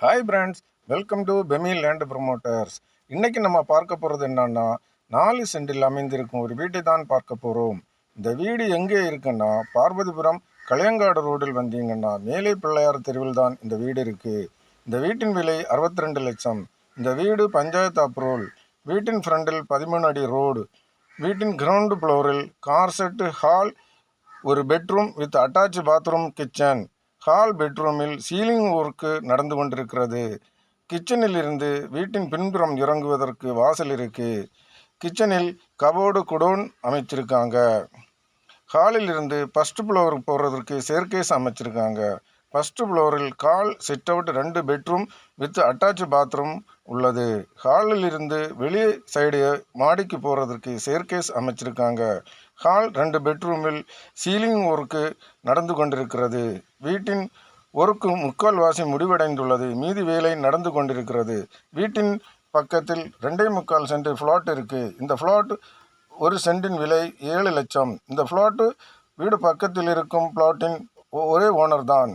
Hi friends welcome to Pemi land promoters இன்றைக்கி நம்ம பார்க்க போகிறது என்னன்னா நாலு சென்டில் அமைந்திருக்கும் ஒரு வீட்டை தான் பார்க்க போகிறோம் இந்த வீடு எங்கே இருக்குன்னா பார்வதிபுரம் கலையங்காடு ரோடில் வந்தீங்கன்னா மேலே பிள்ளையார் தெருவில் தான் இந்த வீடு இருக்குது இந்த வீட்டின் விலை அறுபத்தி ரெண்டு லட்சம். இந்த வீடு பஞ்சாயத்து அப்ரூவல். வீட்டின் ஃப்ரண்டில் பதிமூணு அடி ரோடு. வீட்டின் கிரவுண்டு ஃப்ளோரில் கார் செட்டு ஹால் ஒரு bedroom with attach bathroom kitchen. Hall பெட்ரூமில் சீலிங் ஒர்க்கு நடந்து கொண்டிருக்கிறது. கிச்சனில் இருந்து வீட்டின் பின்புறம் இறங்குவதற்கு வாசல் இருக்கு. கிச்சனில் கபோர்டு குடோன் அமைச்சிருக்காங்க. ஹாலில் இருந்து ஃபஸ்ட் ஃப்ளோர் போகிறதுக்கு சேர்க்கேஸ் அமைச்சிருக்காங்க. ஃபஸ்ட்டு ஃப்ளோரில் கால் சிட் அவுட் ரெண்டு பெட்ரூம் வித் அட்டாச் பாத்ரூம் உள்ளது. ஹாலில் இருந்து வெளியே சைடு மாடிக்கு போகிறதுக்கு சேர்க்கேஸ் அமைச்சிருக்காங்க. ஹால் ரெண்டு பெட்ரூமில் சீலிங் ஒர்க்கு நடந்து கொண்டிருக்கிறது. வீட்டின் ஒர்க்கு முக்கால்வாசி முடிவடைந்துள்ளது. மீதி வேலை நடந்து கொண்டிருக்கிறது. வீட்டின் பக்கத்தில் ரெண்டே முக்கால் சென்ட் ஃப்ளாட் இருக்குது இந்த ஃப்ளாட் ஒரு சென்டின் விலை ஏழு லட்சம். இந்த ஃப்ளாட்டு வீடு பக்கத்தில் இருக்கும் பிளாட்டின் ஒரே ஓனர் தான்.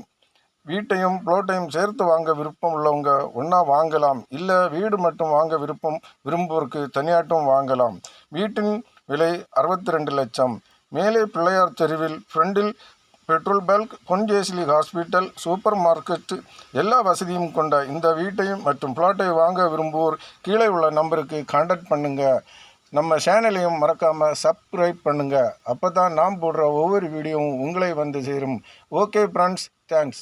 வீட்டையும் பிளாட்டையும் சேர்த்து வாங்க விருப்பம் உள்ளவங்க ஒன்றா வாங்கலாம். இல்லை வீடு மட்டும் வாங்க விருப்பம் விரும்புவோருக்கு தனியாட்டும் வாங்கலாம். வீட்டின் விலை அறுபத்தி ரெண்டு லட்சம். மேலே பிள்ளையார் தெருவில் ஃப்ரெண்டில் பெட்ரோல் பல்க் பொன்ஜேசிலி ஹாஸ்பிட்டல் சூப்பர் மார்க்கெட்டு எல்லா வசதியும் கொண்ட இந்த வீட்டையும் மற்றும் பிளாட்டை வாங்க விரும்புவோர் கீழே உள்ள நம்பருக்கு காண்டாக்ட் பண்ணுங்கள் நம்ம சேனலையும் மறக்காமல் சப்ஸ்கிரைப் பண்ணுங்கள் அப்போ தான் நாம் போடுற ஒவ்வொரு வீடியோவும் உங்களை வந்து சேரும். Okay friends thanks